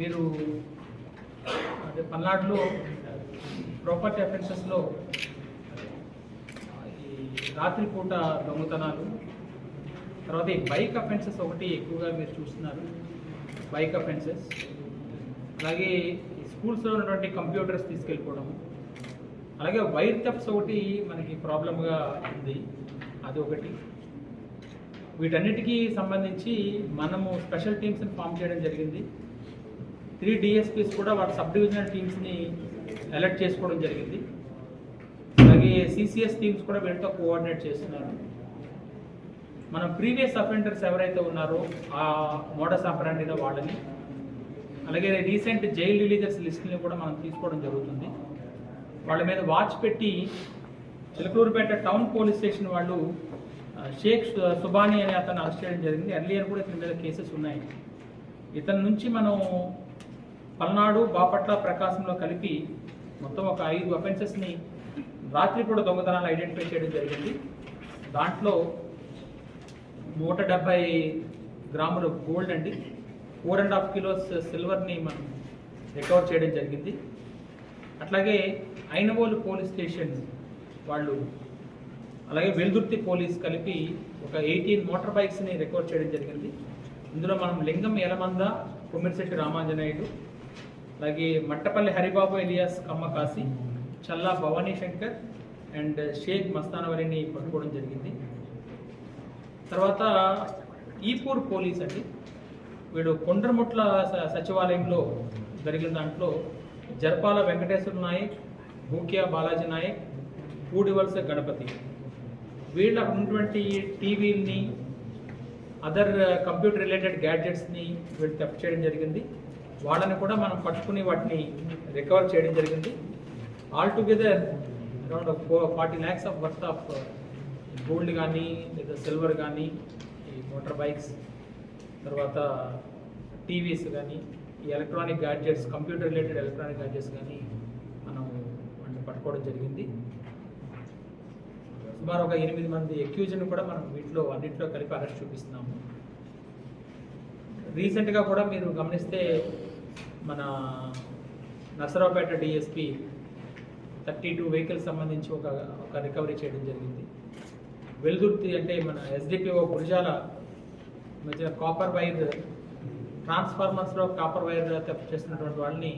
మీరు. అదే పల్నాడులో ప్రాపర్టీ అఫెన్సెస్లో ఈ రాత్రిపూట దొంగతనాలు తర్వాత ఈ బైక్ అఫెన్సెస్ ఒకటి ఎక్కువగా మీరు చూస్తున్నారు బైక్ అఫెన్సెస్. అలాగే స్కూల్స్లో ఉన్నటువంటి కంప్యూటర్స్ తీసుకెళ్ళిపోవడం అలాగే వైర్ టప్స్ ఒకటి మనకి ప్రాబ్లమ్గా ఉంది. అది ఒకటి. వీటన్నిటికీ సంబంధించి మనము స్పెషల్ టీమ్స్ని ఫామ్ చేయడం జరిగింది. త్రీ డిఎస్పీస్ కూడా వాటి సబ్ డివిజనల్ టీమ్స్ని అలర్ట్ చేసుకోవడం జరిగింది. అలాగే సిసిఎస్ టీమ్స్ కూడా వీళ్ళతో కోఆర్డినేట్ చేస్తున్నారు. మన ప్రీవియస్ అఫెండర్స్ ఎవరైతే ఉన్నారో ఆ మోడస్ ఆపరాండిలో వాళ్ళని అలాగే రీసెంట్ జైల్ రిలీజర్స్ లిస్ట్ని కూడా మనం తీసుకోవడం జరుగుతుంది. వాళ్ళ మీద వాచ్ పెట్టి చిలకూరుపేట టౌన్ పోలీస్ స్టేషన్ వాళ్ళు షేక్ సుబానీ అనే అతను అరెస్ట్ చేయడం జరిగింది. ఎర్లియర్ కూడా ఇతని మీద కేసెస్ ఉన్నాయి. ఇతని నుంచి మనం పల్నాడు బాపట్ల ప్రకాశంలో కలిపి మొత్తం ఒక ఐదు అఫెన్సెస్ని రాత్రి కూడా దొంగతనాలు ఐడెంటిఫై చేయడం జరిగింది. దాంట్లో నూట డెబ్బై గ్రాములు గోల్డ్ అండి. ఫోర్ అండ్ హాఫ్ కిలోస్ సిల్వర్ని మనం రికవర్ చేయడం జరిగింది. అట్లాగే ఐనవోలు పోలీస్ స్టేషన్ వాళ్ళు అలాగే వెల్దుర్తి పోలీస్ కలిపి ఒక ఎయిటీన్ మోటార్ బైక్స్ని రికవర్ చేయడం జరిగింది. ఇందులో మనం లింగం యలమంద కొమ్మిరిశెట్టి రామాంజనాయుడు అలాగే మట్టపల్లి హరిబాబు ఎలియాస్ కమ్మకాసి చల్లా భవానీ శంకర్ అండ్ షేక్ మస్తానవరిని పట్టుకోవడం జరిగింది. తర్వాత ఈపూర్ పోలీస్ అండి. వీడు కొండ్రముట్ల స- సచివాలయంలో జరిగిన దాంట్లో జర్పాల వెంకటేశ్వర నాయక్ భూక్యా బాలాజీ నాయక్ పూడివలస గణపతి. వీళ్ళు ఉన్నటువంటి టీవీని అదర్ కంప్యూటర్ రిలేటెడ్ గ్యాడ్జెట్స్ని వీళ్ళు థెఫ్ట్ చేయడం జరిగింది. వాళ్ళని కూడా మనం పట్టుకుని వాటిని రికవర్ చేయడం జరిగింది. All together around four forty lakhs of worth of gold కానీ లేదా సిల్వర్ కానీ ఈ మోటార్ బైక్స్ తర్వాత టీవీస్ కానీ ఈ electronic gadgets computer related electronic gadgets కానీ మనం వాటిని పట్టుకోవడం జరిగింది. సుమారు ఒక ఎనిమిది మంది ఎక్యూజ్ని కూడా మనం వీటిలో అన్నింటిలో కలిపి అరెస్ట్ చూపిస్తున్నాము. రీసెంట్గా కూడా మీరు గమనిస్తే మన Narasaraopet DSP thirty two vehicles సంబంధించి ఒక ఒక రికవరీ చేయడం జరిగింది. వెలుదుర్తి అంటే మన ఎస్డిపిఓ గురిజాల మధ్య కాపర్ వైర్ ట్రాన్స్ఫార్మర్స్లో కాపర్ వైర్ థెఫ్ట్ చేసినటువంటి వాళ్ళని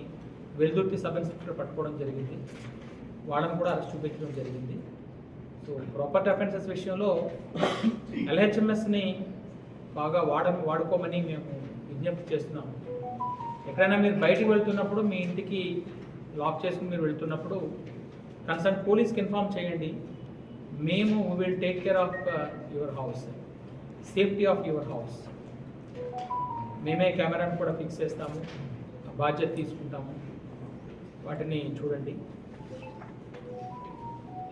వెలుదుర్తి సబ్ ఇన్స్పెక్టర్ పట్టుకోవడం జరిగింది. వాళ్ళని కూడా అరెస్ట్ చూపించడం జరిగింది. ప్రాపర్టీ అఫెన్సెస్ విషయంలో ఎల్హెచ్ఎంఎస్ని బాగా వాడ వాడుకోమని మేము విజ్ఞప్తి చేస్తున్నాము. ఎక్కడైనా మీరు బయటికి వెళ్తున్నప్పుడు మీ ఇంటికి లాక్ చేసుకుని మీరు వెళ్తున్నప్పుడు కన్సర్న్ పోలీస్కి ఇన్ఫామ్ చేయండి. మేము will take care of uh, your house. Safety of your house. మేమే కెమెరాను కూడా ఫిక్స్ చేస్తాము. బాధ్యత తీసుకుంటాము. వాటిని చూడండి.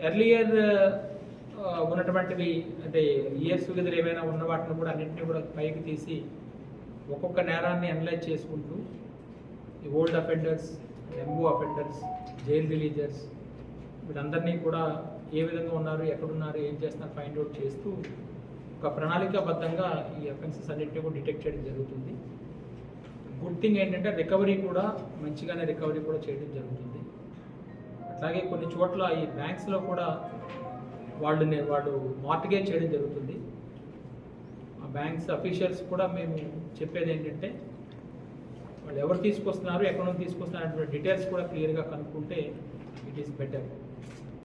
ఎర్లియర్ uh, ఉన్నటువంటివి అంటే ఇయర్స్ టుగెదర్ ఏమైనా ఉన్న వాటిని కూడా అన్నింటినీ కూడా పైకి తీసి ఒక్కొక్క నేరాన్ని అనలైజ్ చేసుకుంటూ ఈ ఓల్డ్ అఫెండర్స్ ఎంబో అఫెండర్స్ జైల్ రిలీజర్స్ వీళ్ళందరినీ కూడా ఏ విధంగా ఉన్నారు ఎక్కడున్నారు ఏం చేస్తున్నారు ఫైండ్ అవుట్ చేస్తూ ఒక ప్రణాళికాబద్ధంగా ఈ అఫెన్సెస్ అన్నింటినీ కూడా డిటెక్ట్ చేయడం జరుగుతుంది. గుడ్ థింగ్ ఏంటంటే రికవరీ కూడా మంచిగానే రికవరీ కూడా చేయడం జరుగుతుంది. అలాగే కొన్ని చోట్ల ఈ బ్యాంక్స్లో కూడా వాళ్ళని వాళ్ళు మార్టిగేజ్ చేయడం జరుగుతుంది. ఆ బ్యాంక్స్ అఫీషియల్స్ కూడా మేము చెప్పేది ఏంటంటే వాళ్ళు ఎవరు తీసుకొస్తున్నారు ఎక్కడ నుంచి తీసుకొస్తున్నారు అటువంటి డీటెయిల్స్ కూడా క్లియర్గా కనుక్కుంటే ఇట్ ఈస్ బెటర్